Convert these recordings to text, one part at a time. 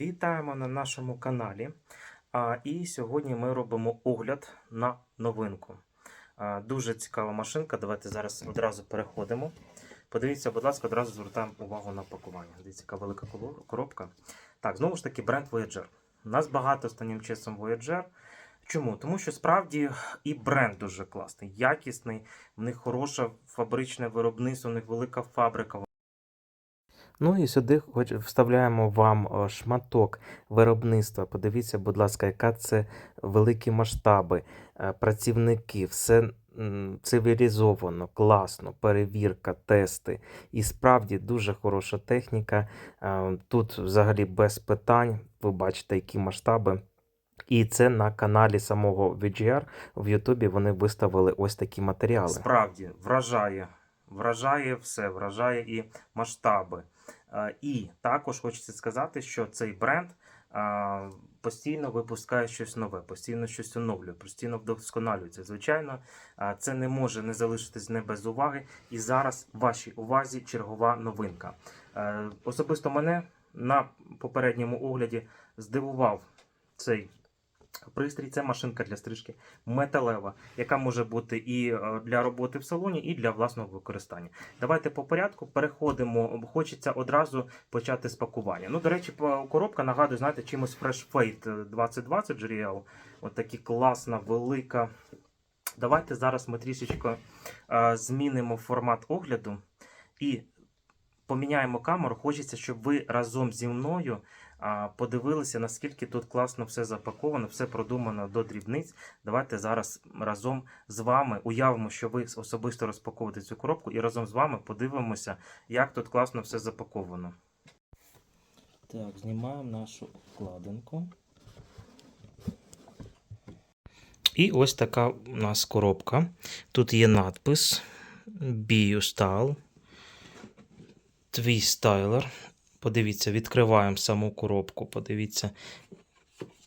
Вітаємо на нашому каналі. І сьогодні ми робимо огляд на новинку. Дуже цікава машинка. Давайте зараз одразу переходимо. Подивіться, будь ласка, одразу звертаємо увагу на пакування. Дивіться, яка велика коробка. Так, знову ж таки, бренд Voyager. У нас багато останнім часом Voyager. Чому? Тому що справді і бренд дуже класний, якісний, в них хороше фабричне виробництво, у них велика фабрика. Ну і сюди хоч вставляємо вам е, шматок виробництва. Подивіться, будь ласка, яка це великі масштаби, е, працівники, все цивілізовано, класно, перевірка, тести. І справді дуже хороша техніка. Е, Тут взагалі без питань. Ви бачите, які масштаби. І це на каналі самого VGR в Ютубі вони виставили ось такі матеріали. Справді вражає. Вражає все, вражає і масштаби. Е, І також хочеться сказати, що цей бренд е, постійно випускає щось нове, постійно щось оновлює, постійно вдосконалюється. Звичайно, е, це не може не залишитись не без уваги. І зараз в вашій увазі чергова новинка. Особисто мене на попередньому огляді здивував цей. Пристрій це машинка для стрижки металева, яка може бути і е, для роботи в салоні, і для власного використання. Давайте по порядку переходимо. Хочеться одразу почати з пакування. Ну, до речі, коробка нагадує, знаєте, чимось Fresh Fate 2020 GRL. От такі класна, велика. Давайте зараз ми трішечки е, змінимо формат огляду і поміняємо камеру. Хочеться, щоб ви разом зі мною подивилися, наскільки тут класно все запаковано, все продумано до дрібниць. Давайте зараз разом з вами уявимо, що ви особисто розпаковуєте цю коробку, і разом з вами подивимося, як тут класно все запаковано. Так, знімаємо нашу вкладинку. І ось така у нас коробка. Тут є надпис Biostyle. Твій стайлер. Подивіться, відкриваємо саму коробку. Подивіться.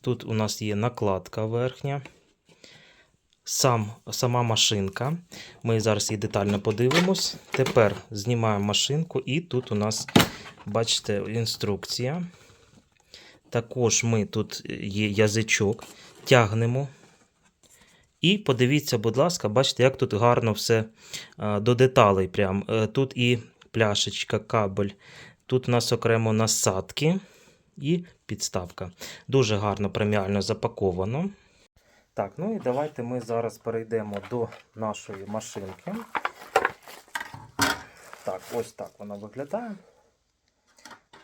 Тут у нас є накладка верхня. Сам, сама машинка. Ми зараз її детально подивимось. Тепер знімаємо машинку, і тут у нас, бачите, інструкція. Також ми тут є язичок, тягнемо. І подивіться, будь ласка, бачите, як тут гарно все до деталей. Прям. Е, Тут і пляшечка, кабель. Тут у нас окремо насадки і підставка. Дуже гарно преміально запаковано. Так, ну і давайте ми зараз перейдемо до нашої машинки. Так, ось так вона виглядає.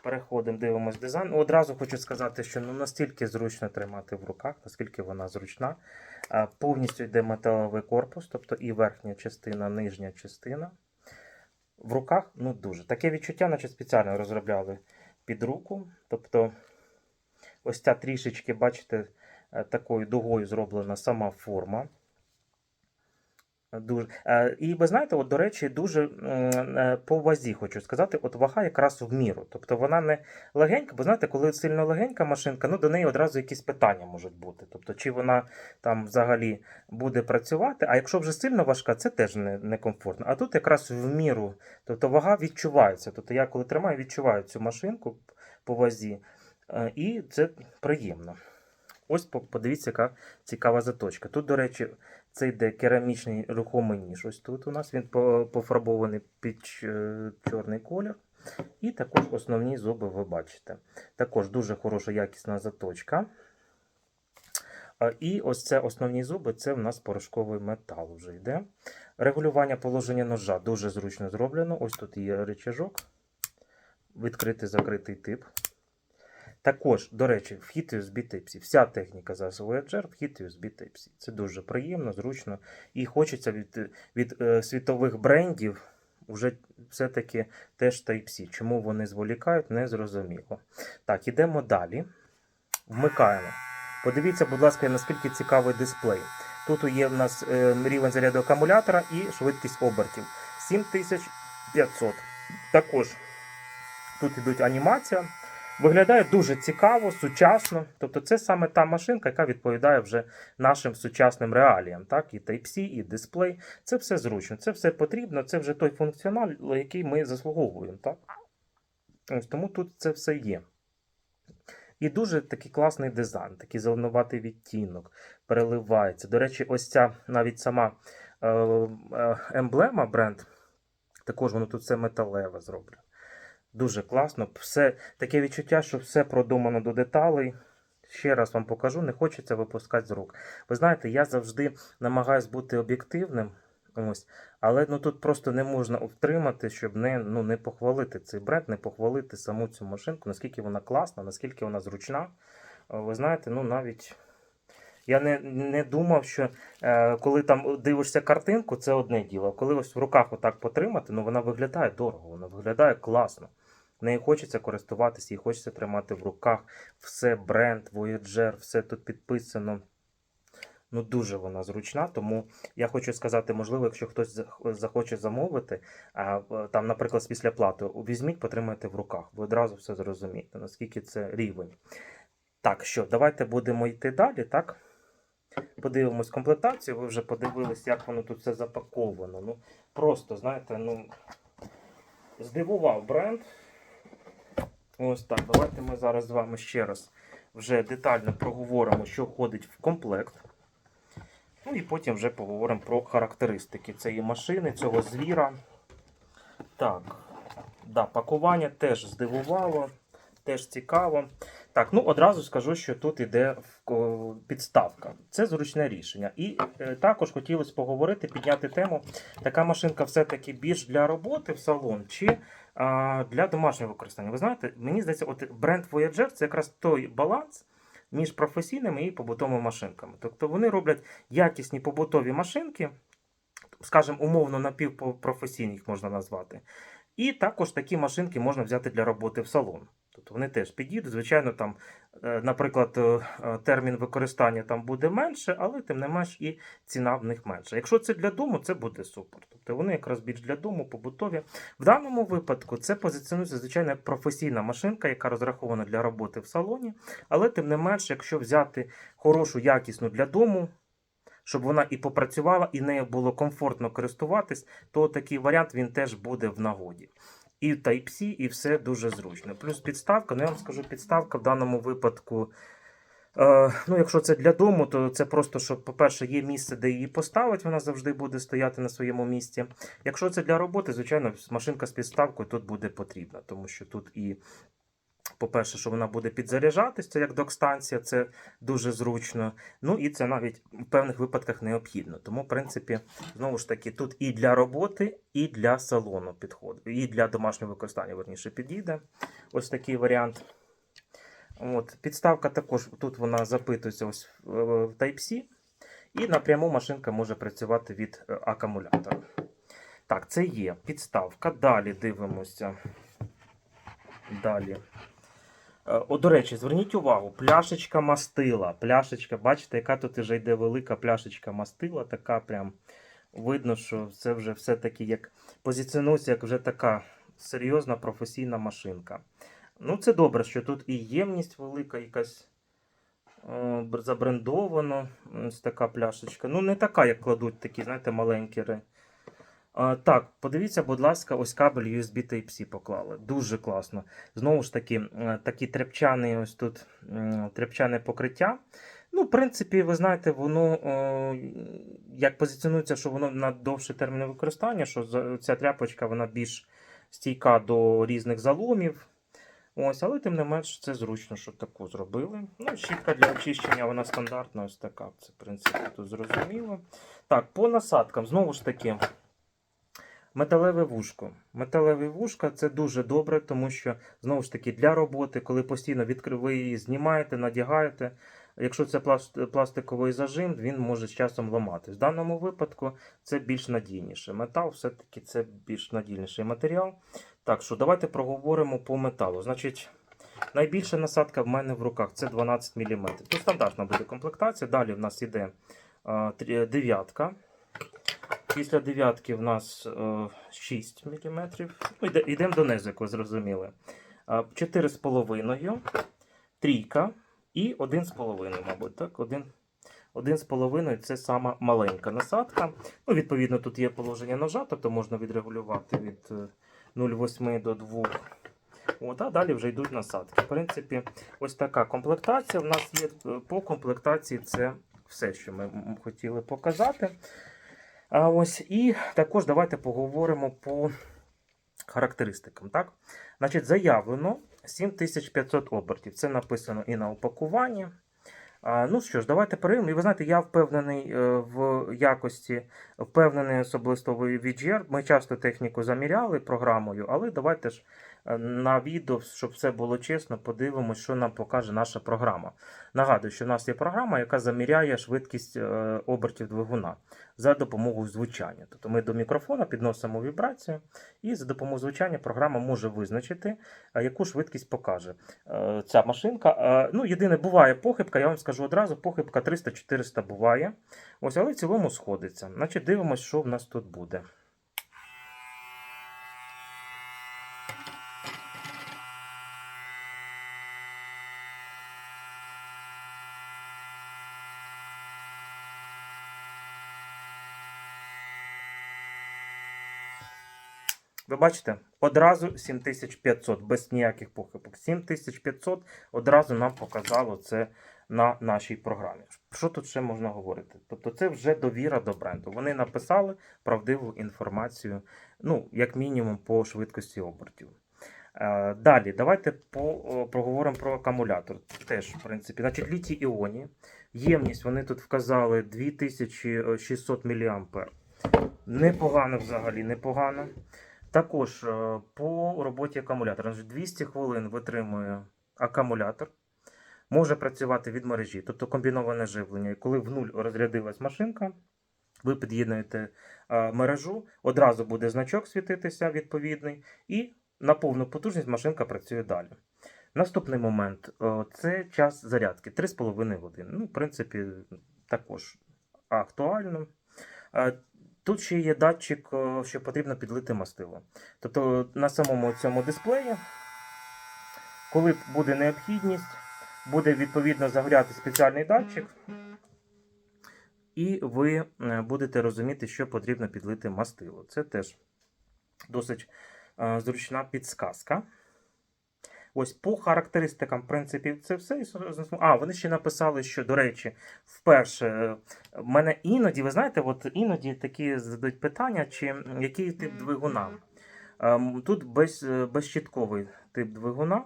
Переходимо, дивимось дизайн. Одразу хочу сказати, що ну, настільки зручно тримати в руках, наскільки вона зручна. Повністю йде металевий корпус, тобто і верхня частина, нижня частина. В руках ну дуже. Таке відчуття, наче спеціально розробляли під руку. Тобто, ось ця трішечки, бачите, е, такою дугою зроблена сама форма. Дуже. Е, І ви знаєте, от, до речі, дуже е, по вазі хочу сказати, от вага якраз в міру. Тобто вона не легенька, бо знаєте, коли сильно легенька машинка, ну до неї одразу якісь питання можуть бути. Тобто, чи вона там взагалі буде працювати, а якщо вже сильно важка, це теж не, не. А тут якраз в міру, тобто вага відчувається. Тобто я коли тримаю, відчуваю цю машинку по вазі, е, і це приємно. Ось подивіться, яка цікава заточка. Тут, до речі, це йде керамічний рухомий ніж. Ось тут у нас він пофарбований під чорний колір. І також основні зуби ви бачите. Також дуже хороша якісна заточка. І ось це основні зуби, це в нас порошковий метал вже йде. Регулювання положення ножа дуже зручно зроблено. Ось тут є рычажок. Відкритий закритий тип. Також, до речі, вхід USB Type-C. Вся техніка зараз Voyager, вхід USB Type-C. Це дуже приємно, зручно. І хочеться від, від е, світових брендів вже все-таки теж Type-C. Чому вони зволікають, не зрозуміло. Так, ідемо далі. Вмикаємо. Подивіться, будь ласка, наскільки цікавий дисплей. Тут є в нас е, рівень заряду акумулятора і швидкість обертів 7500. Також тут йдуть анімація. Виглядає дуже цікаво, сучасно. Тобто, це саме та машинка, яка відповідає вже нашим сучасним реаліям. Так? І Type-C, і дисплей. Це все зручно, це все потрібно, це вже той функціонал, який ми заслуговуємо. Так? Ось тому тут це все є. І дуже такий класний дизайн, такий зеленуватий відтінок, переливається. До речі, ось ця навіть сама е, е, емблема бренд, також воно тут все металеве зроблено. Дуже класно. Все, таке відчуття, що все продумано до деталей. Ще раз вам покажу, не хочеться випускати з рук. Ви знаєте, я завжди намагаюсь бути об'єктивним. Ось, але ну тут просто не можна втримати, щоб не, ну, не похвалити цей бренд, не похвалити саму цю машинку, наскільки вона класна, наскільки вона зручна. Е, Ви знаєте, ну навіть я не, не думав, що е, коли там дивишся картинку, це одне діло. Коли ось в руках отак потримати, ну вона виглядає дорого, вона виглядає класно. Нею хочеться користуватися, її хочеться тримати в руках. Все бренд, Voyager, все тут підписано. Ну, дуже вона зручна, тому я хочу сказати, можливо, якщо хтось захоче замовити, там, наприклад, після плати, візьміть, потримайте в руках, ви одразу все зрозумієте, наскільки це рівень. Так, що, давайте будемо йти далі, так? Подивимось комплектацію. Ви вже подивились, як воно тут все запаковано. Ну, просто, знаєте, ну, здивував бренд. Ось так. Давайте ми зараз з вами ще раз вже детально проговоримо, що входить в комплект. Ну і потім вже поговоримо про характеристики цієї машини, цього звіра. Так, да, пакування теж здивувало, теж цікаво. Так, ну одразу скажу, що тут іде підставка. Це зручне рішення. І е, також хотілося поговорити, підняти тему. Така машинка все-таки більш для роботи в салон чи для домашнього використання. Ви знаєте, мені здається, от бренд Voyager це якраз той баланс між професійними і побутовими машинками. Тобто вони роблять якісні побутові машинки, скажімо, умовно напівпрофесійні їх можна назвати. І також такі машинки можна взяти для роботи в салон. Тобто вони теж підійдуть. Звичайно, там, е, наприклад, е, е, термін використання там буде менше, але тим не менш і ціна в них менша. Якщо це для дому, це буде супер. Тобто вони якраз більш для дому, побутові. В даному випадку це позиціонується звичайно як професійна машинка, яка розрахована для роботи в салоні. Але тим не менш, якщо взяти хорошу, якісну для дому, щоб вона і попрацювала, і нею було комфортно користуватись, то такий варіант він теж буде в нагоді. І Type-C, і все дуже зручно. Плюс підставка, ну я вам скажу, підставка в даному випадку. Е, ну, якщо це для дому, то це просто, щоб, по-перше, є місце, де її поставити, вона завжди буде стояти на своєму місці. Якщо це для роботи, звичайно, машинка з підставкою тут буде потрібна, тому що тут і, по-перше, що вона буде підзаряджатись, це як док-станція, це дуже зручно. Ну і це навіть в певних випадках необхідно. Тому, в принципі, знову ж таки, тут і для роботи, і для салону підходить, і для домашнього використання, верніше, підійде. Ось такий варіант. От, підставка також тут вона запитується ось в в Type-C, і напряму машинка може працювати від е, акумулятора. Так, це є підставка. Далі дивимося. Далі. Е, О, до речі, зверніть увагу, пляшечка мастила. Пляшечка, бачите, яка тут вже йде велика пляшечка мастила, така прям видно, що це вже все-таки як позиціонується як вже така серйозна професійна машинка. Ну, це добре, що тут і ємність велика, якась е, бр- забрендовано. Ось така пляшечка. Ну, не така, як кладуть такі, знаєте, маленькі. Так, подивіться, будь ласка, ось кабель USB Type-C поклали. Дуже класно. Знову ж таки, е, такий ось тут тряпчане покриття. Ну, в принципі, ви знаєте, воно е, як позиціонується, що воно на довший термін використання, що ця тряпочка вона більш стійка до різних заломів. Ось, але тим не менш, це зручно, що таку зробили. Ну, щітка для очищення, вона стандартна, ось така. Це, в принципі, тут зрозуміло. Так, по насадкам, знову ж таки, металеве вушко. Металеве вушко це дуже добре, тому що, знову ж таки, для роботи, коли постійно відкри... ви її знімаєте, надягаєте. Якщо це пласт- пластиковий зажим, він може з часом ламатись. В даному випадку це більш надійніше. Метал все-таки це більш надійніший матеріал. Так що давайте проговоримо по металу. Значить, найбільша насадка в мене в руках це 12 мм. Тут стандартна буде комплектація. Далі в нас йде дев'ятка. Після дев'ятки в нас е, 6 мм. Ну, йде- йдемо донизу, як зрозуміли. Е, 4,5, трійка і 1,5, мабуть. Так? Один, 1,5 це сама маленька насадка. Ну, відповідно, тут є положення ножа, тобто можна відрегулювати від е, 0,8 до 2 От, а далі вже йдуть насадки. В принципі, ось така комплектація. У нас є Е, по комплектації це все, що ми хотіли показати. А ось і також давайте поговоримо по характеристикам. Так? Значить, заявлено 7500 обертів. Це написано і на упакуванні. Ну що ж, давайте перейдемо. І ви знаєте, я впевнений е, в якості, впевнений особисто в VGR. Ми часто техніку заміряли програмою, але давайте ж на відео, щоб все було чесно, подивимося, що нам покаже наша програма. Нагадую, що в нас є програма, яка заміряє швидкість е, обертів двигуна за допомогою звучання. Тобто ми до мікрофона підносимо вібрацію, і за допомогою звучання програма може визначити, е, яку швидкість покаже е, ця машинка. Е, Ну, єдине, буває похибка, я вам скажу одразу, похибка 300-400 буває. Ось, але в цілому сходиться. Значить, дивимось, що в нас тут буде. Ви бачите, одразу 7500, без ніяких похибок. 7500 одразу нам показало це на нашій програмі. Що тут ще можна говорити? Тобто це вже довіра до бренду. Вони написали правдиву інформацію, ну, як мінімум, по швидкості обертів. Е, Далі, давайте по, проговоримо про акумулятор. Теж, в принципі, значить, літій іоні. Ємність вони тут вказали 2600 мА. Непогано взагалі, непогано. Також е, по роботі акумулятора. 200 хвилин витримує акумулятор. Може працювати від мережі, тобто комбіноване живлення. І коли в нуль розрядилась машинка, ви під'єднуєте е, мережу, одразу буде значок світитися відповідний, і на повну потужність машинка працює далі. Наступний момент е, це час зарядки 3,5 години. Ну, в принципі, також актуально. Тут ще є датчик, е, що потрібно підлити мастило. Тобто на самому цьому дисплеї, коли буде необхідність, буде відповідно загоряти спеціальний датчик, і ви е, будете розуміти, що потрібно підлити мастило. Це теж досить е, зручна підсказка. Ось по характеристикам, в принципі, це все. А, вони ще написали, що, до речі, вперше е, в мене іноді, ви знаєте, от іноді такі задають питання, чи який тип двигуна. Ем, Тут без, е, безщітковий тип двигуна.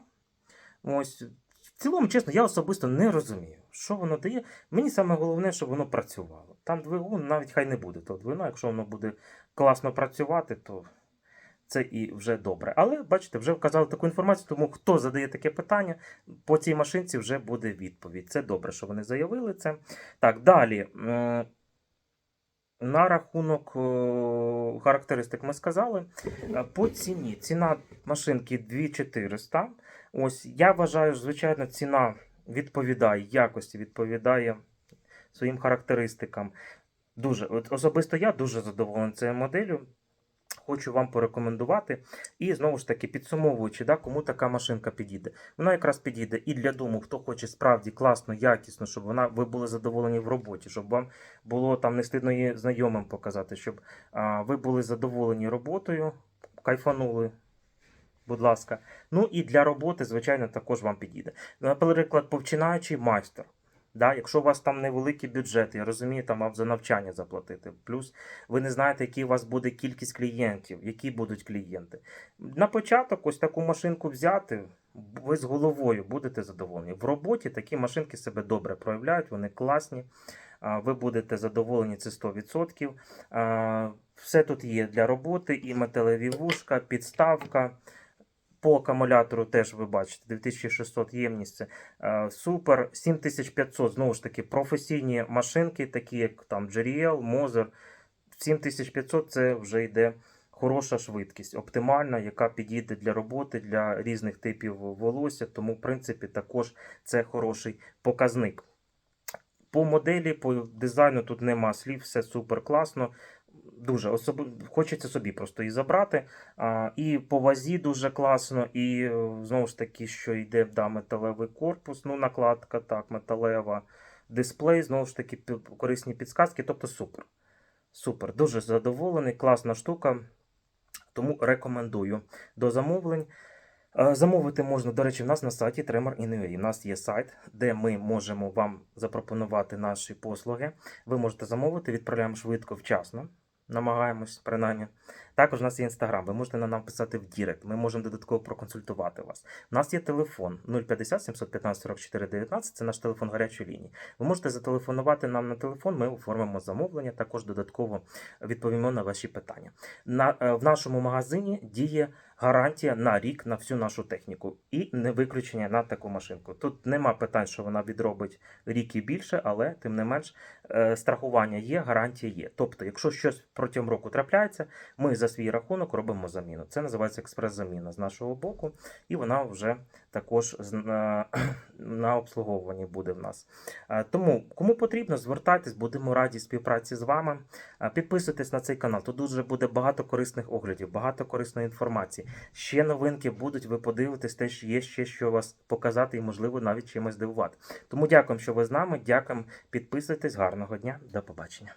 Ось. В цілому, чесно, я особисто не розумію, що воно дає. Мені саме головне, щоб воно працювало. Там двигун навіть хай не буде того двигуна. Якщо воно буде класно працювати, то це і вже добре. Але бачите, вже вказали таку інформацію, тому хто задає таке питання, по цій машинці вже буде відповідь. Це добре, що вони заявили це. Так, далі. На рахунок характеристик ми сказали. Е, По ціні. Ціна машинки 2400. Ось я вважаю, звичайно, ціна відповідає якості, відповідає своїм характеристикам. Дуже, от особисто я дуже задоволений цією моделлю. Хочу вам порекомендувати. І знову ж таки, підсумовуючи, да, кому така машинка підійде. Вона якраз підійде і для дому, хто хоче справді класно, якісно, щоб вона ви були задоволені в роботі, щоб вам було там не стидно її знайомим показати, щоб а, ви були задоволені роботою, кайфанули. Будь ласка. Ну і для роботи, звичайно, також вам підійде. Наприклад, починаючий майстер. Да, якщо у вас там невеликий бюджет, я розумію, там вам за навчання заплатити. Плюс ви не знаєте, які у вас буде кількість клієнтів, які будуть клієнти. На початок ось таку машинку взяти, ви з головою будете задоволені. В роботі такі машинки себе добре проявляють, вони класні. Ви будете задоволені це 100%. Все тут є для роботи, і металеві вушка, підставка. По акумулятору теж ви бачите 2600 ємність. Це е, супер. 7500 знову ж таки професійні машинки, такі як там JRL, Moser. 7500 це вже йде хороша швидкість, оптимальна, яка підійде для роботи, для різних типів волосся. Тому, в принципі, також це хороший показник. По моделі, по дизайну тут нема слів, все супер класно. Дуже особи... хочеться собі просто її забрати. А, і по вазі дуже класно, і е, знову ж таки, що йде да, металевий корпус, ну накладка, так, металева дисплей, знову ж таки, корисні підсказки, тобто супер. Супер, дуже задоволений, класна штука. Тому рекомендую до замовлень. Е, Замовити можна, до речі, в нас на сайті Tremor.in.ua. У нас є сайт, де ми можемо вам запропонувати наші послуги. Ви можете замовити, відправляємо швидко, вчасно. Намагаємось, принаймні. Також у нас є інстаграм. Ви можете на нам писати в Дірект. Ми можемо додатково проконсультувати вас. У нас є телефон 050 715 44 19. Це наш телефон гарячої лінії. Ви можете зателефонувати нам на телефон. Ми оформимо замовлення. Також додатково відповімо на ваші питання. На е, в нашому магазині діє гарантія на рік на всю нашу техніку і не виключення на таку машинку. Тут нема питань, що вона відробить рік і більше, але тим не менш е, страхування є, гарантія є. Тобто, якщо щось протягом року трапляється, ми за свій рахунок робимо заміну. Це називається експрес-заміна з нашого боку, і вона вже також на, обслуговуванні буде в нас. Е, Тому, кому потрібно, звертайтесь, будемо раді співпраці з вами. Е, Підписуйтесь на цей канал. Тут дуже буде багато корисних оглядів, багато корисної інформації. Ще новинки будуть. Ви подивитесь, теж є ще що вас показати і, можливо, навіть чимось здивувати. Тому дякуємо, що ви з нами. Дякуємо, підписуйтесь. Гарного дня, до побачення.